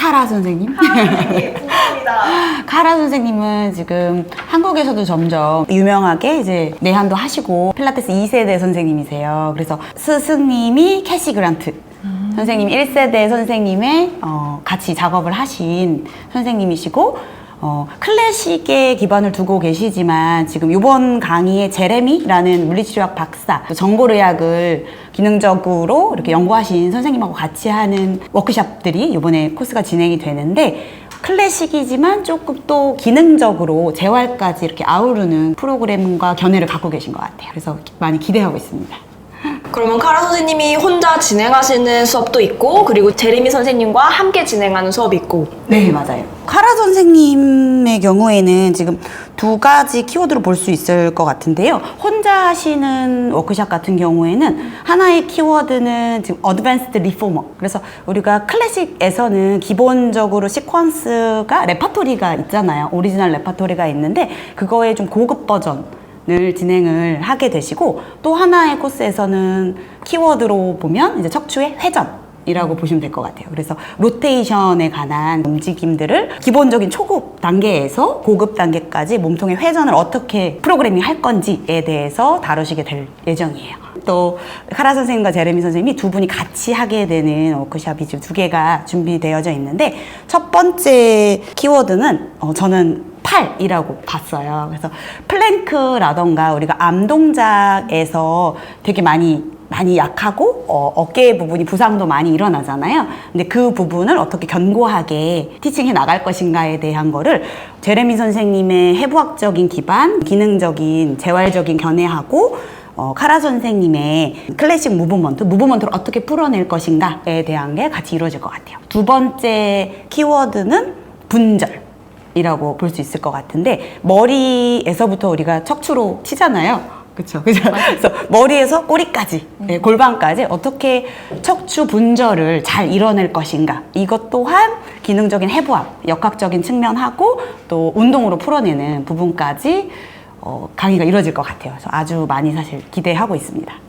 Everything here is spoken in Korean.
카라 선생님. 선생님 궁금합니다. 카라 선생님은 지금 한국에서도 점점 유명하게 이제 내한도 하시고 필라테스 2세대 선생님이세요. 그래서 스승님이 캐시 그란트. 선생님 1세대 선생님의 어, 같이 작업을 하신 선생님이시고 어, 클래식에 기반을 두고 계시지만 지금 이번 강의에 제레미라는 물리치료학 박사 또 정골의학을 기능적으로 이렇게 연구하신 선생님하고 같이 하는 워크샵들이 이번에 코스가 진행이 되는데 클래식이지만 조금 또 기능적으로 재활까지 이렇게 아우르는 프로그램과 견해를 갖고 계신 것 같아요. 그래서 많이 기대하고 있습니다. 그러면 카라 선생님이 혼자 진행하시는 수업도 있고 그리고 제레미 선생님과 함께 진행하는 수업이 있고 네, 맞아요. 카라 선생님의 경우에는 지금 두 가지 키워드로 볼 수 있을 것 같은데요. 혼자 하시는 워크샵 같은 경우에는 하나의 키워드는 지금 어드밴스드 리포머. 그래서 우리가 클래식에서는 기본적으로 시퀀스가 레파토리가 있잖아요. 오리지널 레파토리가 있는데 그거의 좀 고급 버전. 을 진행을 하게 되시고 또 하나의 코스에서는 키워드로 보면 이제 척추의 회전 이라고 보시면 될 것 같아요. 그래서 로테이션에 관한 움직임들을 기본적인 초급 단계에서 고급 단계까지 몸통의 회전을 어떻게 프로그래밍 할 건지에 대해서 다루시게 될 예정이에요. 또 카라 선생님과 제레미 선생님이 두 분이 같이 하게 되는 워크샵이 지금 두 개가 준비되어져 있는데 첫 번째 키워드는 어, 저는 팔이라고 봤어요. 그래서 플랭크라던가 우리가 암 동작에서 되게 많이 많이 약하고 어, 어깨 부분이 부상도 많이 일어나잖아요. 근데 그 부분을 어떻게 견고하게 티칭해 나갈 것인가에 대한 거를 제레미 선생님의 해부학적인 기반, 기능적인 재활적인 견해하고 어, 카라 선생님의 클래식 무브먼트, 무브먼트를 어떻게 풀어낼 것인가에 대한 게 같이 이루어질 것 같아요. 두 번째 키워드는 분절. 이라고 볼 수 있을 것 같은데 머리에서부터 우리가 척추로 치잖아요. 그렇죠. 그죠? 그래서 머리에서 꼬리까지, 네, 골반까지 어떻게 척추 분절을 잘 이뤄낼 것인가. 이것 또한 기능적인 해부학, 역학적인 측면하고 또 운동으로 풀어내는 부분까지 어, 강의가 이루어질 것 같아요. 그래서 아주 많이 사실 기대하고 있습니다.